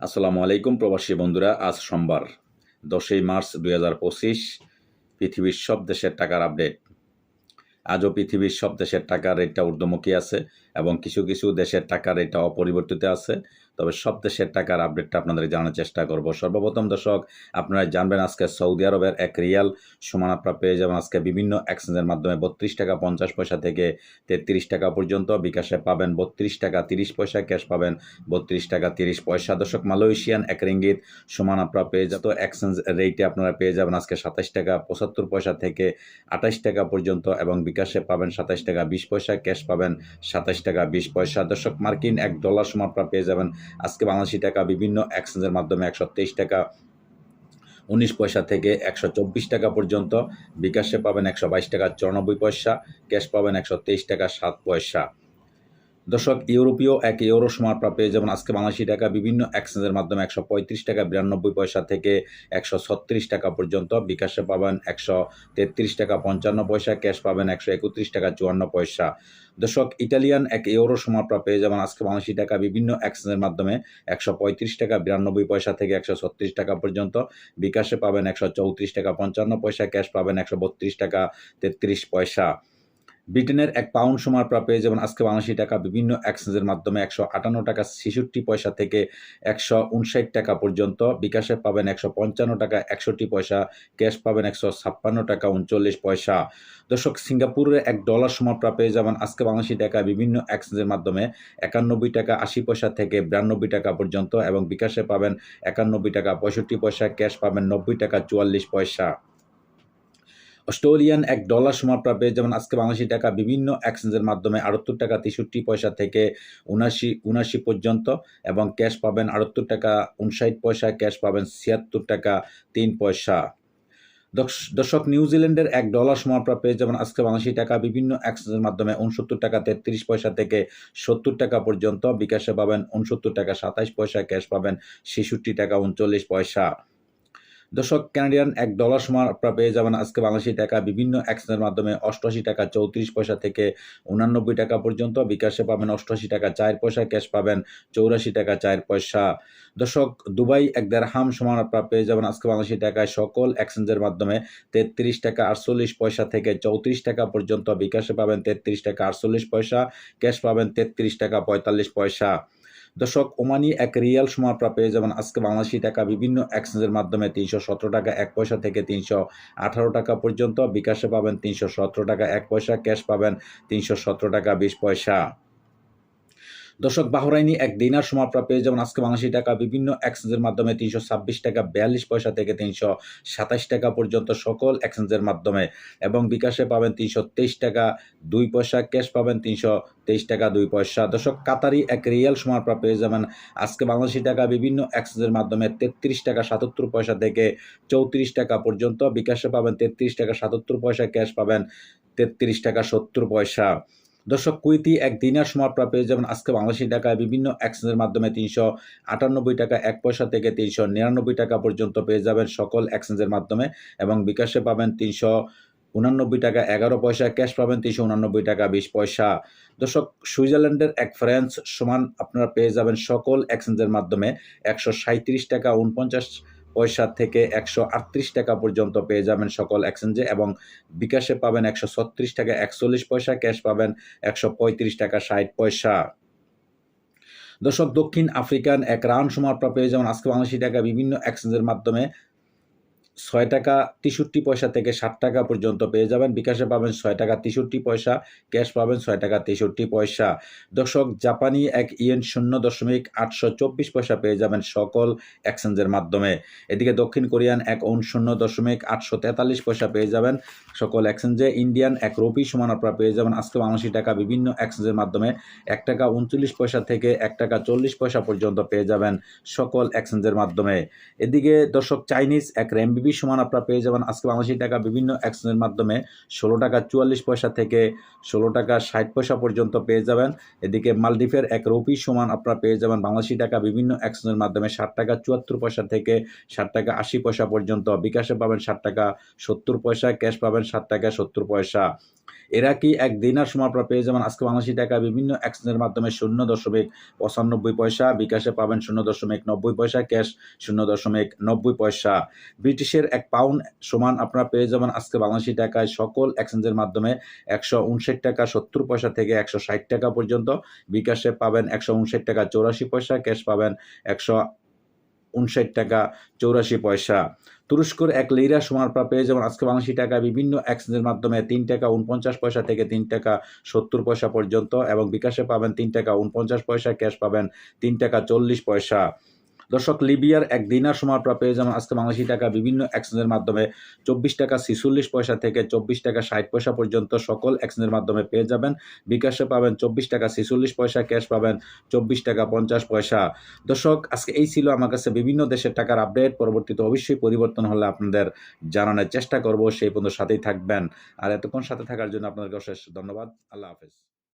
আসসালামু আলাইকুম প্রবাসী বন্ধুরা, আজ সোমবার, দশই মার্চ দুই হাজার পঁচিশ, পৃথিবীর সব দেশের টাকার আপডেট। আজও পৃথিবীর সব দেশের টাকার রেটটা ঊর্ধ্বমুখী আছে। এবং কিছু কিছু দেশের টাকার রেটটা অপরিবর্তিত আছে। তবে সব দেশের টাকার আপডেটটা আপনাদের জানার চেষ্টা করব। সর্বপ্রথম দর্শক, আপনারা জানবেন আজকে সৌদি আরবের এক রিয়াল সমান আপনারা পেয়ে যাবেন আজকে বিভিন্ন এক্সচেঞ্জের মাধ্যমে। বত্রিশ টাকা পঞ্চাশ পয়সা থেকে তেত্রিশ টাকা পর্যন্ত বিকাশে পাবেন বত্রিশ টাকা তিরিশ পয়সা, ক্যাশ পাবেন বত্রিশ টাকা তিরিশ পয়সা। দর্শক, মালয়েশিয়ান এক রিঙ্গিত সমান আপনারা পেয়ে যত এক্সচেঞ্জ রেটে আপনারা পেয়ে যাবেন আজকে সাতাশ টাকা পঁচাত্তর পয়সা থেকে আঠাশ টাকা পর্যন্ত এবং বিকাশে পাবেন সাতাশ টাকা বিশ পয়সা, ক্যাশ পাবেন সাতাশ টাকা, বিশ পয়সা। দর্শক, মার্কিন এক ডলার সমান আপনারা পেয়ে যাবেন। আজকে বাংলাদেশি টাকা বিভিন্ন এক্সচেঞ্জের মাধ্যমে একশো তেইশ টাকা, উনিশ পয়সা থেকে একশো চব্বিশ টাকা পর্যন্ত। বিকাশে পাবেন একশো বাইশ টাকা, চুরানব্বই পয়সা। ক্যাশ পাবেন একশো তেইশ টাকা, সাত পয়সা। দর্শক, ইউরোপীয় এক ইউরো সমান আপনারা পেয়ে যাবেন আজকে বাংলাদেশি টাকা বিভিন্ন এক্সচেঞ্জের মাধ্যমে একশো পঁয়ত্রিশ টাকা, বিরানব্বই পয়সা থেকে একশো ছত্রিশ টাকা পর্যন্ত। বিকাশে পাবেন একশো তেত্রিশ টাকা, পঞ্চান্ন পয়সা। ক্যাশ পাবেন একশো একত্রিশ টাকা, চুয়ান্ন পয়সা। দর্শক, ইটালিয়ান এক ইউরো সমান আপনারা পেয়ে যাবেন আজকে বাংলাদেশি টাকা বিভিন্ন এক্সচেঞ্জের মাধ্যমে একশো পঁয়ত্রিশ টাকা, বিরানব্বই পয়সা থেকে একশো ছত্রিশ টাকা পর্যন্ত। বিকাশে পাবেন একশো চৌত্রিশ টাকা, পঞ্চান্ন পয়সা। ক্যাশ পাবেন একশো বত্রিশ টাকা, তেত্রিশ পয়সা। ব্রিটেনের এক পাউন্ড আপনারা পেয়ে যাবেন আজকে বাংলাদেশি টাকা বিভিন্ন এক্সচেঞ্জের মাধ্যমে একশো আটান্ন টাকা, ছেষট্টি পয়সা থেকে একশো উনষাট টাকা পর্যন্ত। বিকাশে পাবেন একশো পঞ্চান্ন টাকা, একষট্টি পয়সা। ক্যাশ পাবেন একশো ছাপ্পান্ন টাকা, উনচল্লিশ পয়সা। দর্শক, সিঙ্গাপুরের এক ডলার সময় আপনারা পেয়ে যাবেন আজকে বাংলাদেশি টাকা বিভিন্ন এক্সচেঞ্জের মাধ্যমে একানব্বই টাকা, আশি পয়সা থেকে বিরানব্বই টাকা পর্যন্ত এবং বিকাশে পাবেন একানব্বই টাকা, পঁয়ষট্টি পয়সা। ক্যাশ পাবেন নব্বই টাকা, চুয়াল্লিশ পয়সা। অস্ট্রেলিয়ান এক ডলার সমান আপনারা যেমন আজকে বাংলাদেশি টাকা বিভিন্ন এক্সচেঞ্জের মাধ্যমে আটাত্তর টাকা তেষট্টি পয়সা থেকে উনাশি উনাশি পর্যন্ত এবং ক্যাশ পাবেন আটাত্তর টাকা উনষাট পয়সা ক্যাশ পাবেন ছিয়াত্তর টাকা তিন পয়সা। দর্শ- দর্শক নিউজিল্যান্ডের এক ডলার সমান আপনারা পেয়ে যাবেন আজকে বাংলাদেশি টাকা বিভিন্ন এক্সচেঞ্জের মাধ্যমে উনসত্তর টাকা তেত্রিশ পয়সা থেকে সত্তর টাকা পর্যন্ত বিকাশে পাবেন উনসত্তর টাকা সাতাশ পয়সা ক্যাশ পাবেন ছেষট্টি টাকা উনচল্লিশ পয়সা। দর্শক ক্যানাডিয়ান এক ডলার সমান আপনারা পেয়ে যাবেন আজকে বাংলাদেশি টাকা। বিভিন্ন এক্সচেঞ্জের মাধ্যমে অষ্টআশি টাকা চৌত্রিশ পয়সা থেকে উনানব্বই টাকা পর্যন্ত। বিকাশে পাবেন অষ্টআশি টাকা চার পয়সা, ক্যাশ পাবেন চৌরাশি টাকা চার পয়সা। দর্শক, দুবাই এক দেড়হাম সমান আপনারা পেয়ে যাবেন আজকে বাংলাদেশি টাকায়। সকল এক্সচেঞ্জের মাধ্যমে তেত্রিশ টাকা আটচল্লিশ পয়সা থেকে চৌত্রিশ টাকা পর্যন্ত। বিকাশে পাবেন তেত্রিশ টাকা আটচল্লিশ পয়সা, ক্যাশ পাবেন তেত্রিশ টাকা পঁয়তাল্লিশ পয়সা। দর্শক, ওমানি এক রিয়াল সময় প্রাপ্য পেয়ে যেমন আজকে বাংলাদেশি টাকা। বিভিন্ন এক্সচেঞ্জের মাধ্যমে তিনশো সতেরো টাকা, এক পয়সা থেকে তিনশো আঠারো টাকা পর্যন্ত। বিকাশে পাবেন তিনশো সতেরো টাকা, এক পয়সা। ক্যাশ পাবেন তিনশো সতেরো টাকা, বিশ পয়সা। দর্শক, বাহরাইনি এক দিনার সময় আপনারা পেয়ে যাবেন আজকে বাংলাদেশি টাকা। বিভিন্ন এক্সচেঞ্জের মাধ্যমে তিনশো ছাব্বিশ টাকা, বিয়াল্লিশ পয়সা থেকে তিনশো সাতাশ টাকা পর্যন্ত সকল এক্সচেঞ্জের মাধ্যমে। এবং বিকাশে পাবেন তিনশো তেইশ টাকা, দুই পয়সা, ক্যাশ পাবেন তিনশো তেইশ টাকা, দুই পয়সা। দর্শক, কাতারি এক রিয়াল সময় আপনারা পেয়ে যাবেন আজকে বাংলাদেশি টাকা। বিভিন্ন এক্সচেঞ্জের মাধ্যমে তেত্রিশ টাকা, সাতাত্তর পয়সা থেকে চৌত্রিশ টাকা পর্যন্ত। বিকাশে পাবেন তেত্রিশ টাকা, সাতাত্তর পয়সা, ক্যাশ পাবেন তেত্রিশ টাকা, সত্তর পয়সা। দর্শক কুইতি এক দিনের সময় আপনারা পেয়ে যাবেন আজকে বাংলাদেশি টাকায় বিভিন্ন এক্সচেঞ্জের মাধ্যমে তিনশো আটানব্বই টাকা এক পয়সা থেকে তিনশো নিরানব্বই টাকা পর্যন্ত পেয়ে যাবেন সকল এক্সচেঞ্জের মাধ্যমে এবং বিকাশে পাবেন তিনশো উনানব্বই টাকা এগারো পয়সা ক্যাশ পাবেন তিনশো উনানব্বই টাকা বিশ পয়সা। দর্শক, সুইজারল্যান্ডের এক ফ্রান্স সমান আপনারা পেয়ে যাবেন সকল এক্সচেঞ্জের মাধ্যমে একশো সাঁত্রিশ টাকা উনপঞ্চাশ পয়সা থেকে একশো আটত্রিশ টাকা পর্যন্ত পেয়ে যাবেন সকল এক্সচেঞ্জে এবং বিকাশে পাবেন একশো ছত্রিশ টাকা, একচল্লিশ পয়সা, ক্যাশ পাবেন একশো পঁয়ত্রিশ টাকা, ষাট পয়সা। দর্শক, দক্ষিণ আফ্রিকান এক রান সময় আপনারা পেয়ে যাবেন আজকে বাংলাদেশি টাকা বিভিন্ন এক্সচেঞ্জের মাধ্যমে ছয় টাকা তেষট্টি পয়সা থেকে ষাট টাকা পর্যন্ত পেয়ে যাবেন। বিকাশে পাবেন ছয় টাকা তেষট্টি পয়সা, ক্যাশ পাবেন ছয় টাকা তেষট্টি পয়সা। দর্শক, জাপানি এক ইয়েন শূন্য দশমিক আটশো চব্বিশ পয়সা পেয়ে যাবেন সকল এক্সচেঞ্জের মাধ্যমে। এদিকে দক্ষিণ কোরিয়ান এক ওন শূন্য দশমিক আটশো তেতাল্লিশ পয়সা পেয়ে যাবেন সকল এক্সচেঞ্জে। ইন্ডিয়ান এক রুপি সমান আপনারা পেয়ে যাবেন আজকে বাংলাদেশি টাকা বিভিন্ন এক্সচেঞ্জের মাধ্যমে। এক টাকা উনচল্লিশ পয়সা থেকে এক টাকা চল্লিশ পয়সা পর্যন্ত পেয়ে যাবেন সকল এক্সচেঞ্জের মাধ্যমে। এদিকে দর্শক, চাইনিজ এক র্যামবিবি রুপি সমান আপনারা পেয়ে যাবেন। আজকে বাংলাদেশি টাকা বিভিন্ন এক্সচেঞ্জের মাধ্যমে ষোলো টাকা চুয়াল্লিশ পয়সা থেকে ষোলো টাকা ষাট পয়সা পর্যন্ত পেয়ে যাবেন। এদিকে মালদ্বীপের এক রুপি সমান আপনারা পেয়ে যাবেন। বাংলাদেশি টাকা বিভিন্ন এক্সচেঞ্জের মাধ্যমে ষাট টাকা চুয়াত্তর পয়সা থেকে ষাট টাকা আশি পয়সা পর্যন্ত, বিকাশে পাবেন ষাট টাকা সত্তর পয়সা, ক্যাশ পাবেন ষাট টাকা সত্তর পয়সা। এরা কি এক দিনার সময় আপনারা পেয়ে যাবেন? আজকে বাংলাদেশি টাকা বিভিন্ন এক্সচেঞ্জের মাধ্যমে শূন্য দশমিক পঁচানব্বই পয়সা, বিকাশে পাবেন শূন্য দশমিক নব্বই পয়সা, ক্যাশ শূন্য দশমিক নব্বই পয়সা। ব্রিটিশের এক পাউন্ড সমান আপনারা পেয়ে যাবেন আজকে বাংলাদেশি টাকায় সকল এক্সচেঞ্জের মাধ্যমে একশো উনষাট টাকা, সত্তর পয়সা থেকে একশো ষাট টাকা পর্যন্ত। বিকাশে পাবেন একশো উনষাট টাকা, চৌরাশি পয়সা। ক্যাশ পাবেন একশো উনষাট টাকা, চৌরাশি পয়সা। তুরস্কর এক লিরা সমান পেয়ে যাবেন আজকে বাংলাদেশি টাকা বিভিন্ন এক্সচেঞ্জের মাধ্যমে তিন টাকা উনপঞ্চাশ পয়সা থেকে তিন টাকা সত্তর পয়সা পর্যন্ত এবং বিকাশে পাবেন তিন টাকা উনপঞ্চাশ পয়সা, ক্যাশ পাবেন তিন টাকা চল্লিশ পয়সা। দর্শক, লিবিয়ার এক দিনার সময় আপনারা পেয়ে যাবেন আজকে বাংলাদেশি টাকা বিভিন্ন এক্সচেঞ্জের মাধ্যমে। চব্বিশ টাকা ছিচল্লিশ পয়সা থেকে চব্বিশ টাকা ষাট পয়সা পর্যন্ত সকল এক্সচেঞ্জের মাধ্যমে পেয়ে যাবেন। বিকাশে পাবেন চব্বিশ টাকা ছিচল্লিশ পয়সা, ক্যাশ পাবেন চব্বিশ টাকা পঞ্চাশ পয়সা। দর্শক, আজকে এই ছিল আমার কাছে বিভিন্ন দেশের টাকার আপডেট পরবর্তীতে অবশ্যই পরিবর্তন হলে আপনাদের জানানোর চেষ্টা করব। সেই পর্যন্ত সাথেই থাকবেন। আর এতক্ষণ সাথে থাকার জন্য আপনাদেরকে অশেষ ধন্যবাদ। আল্লাহ হাফেজ।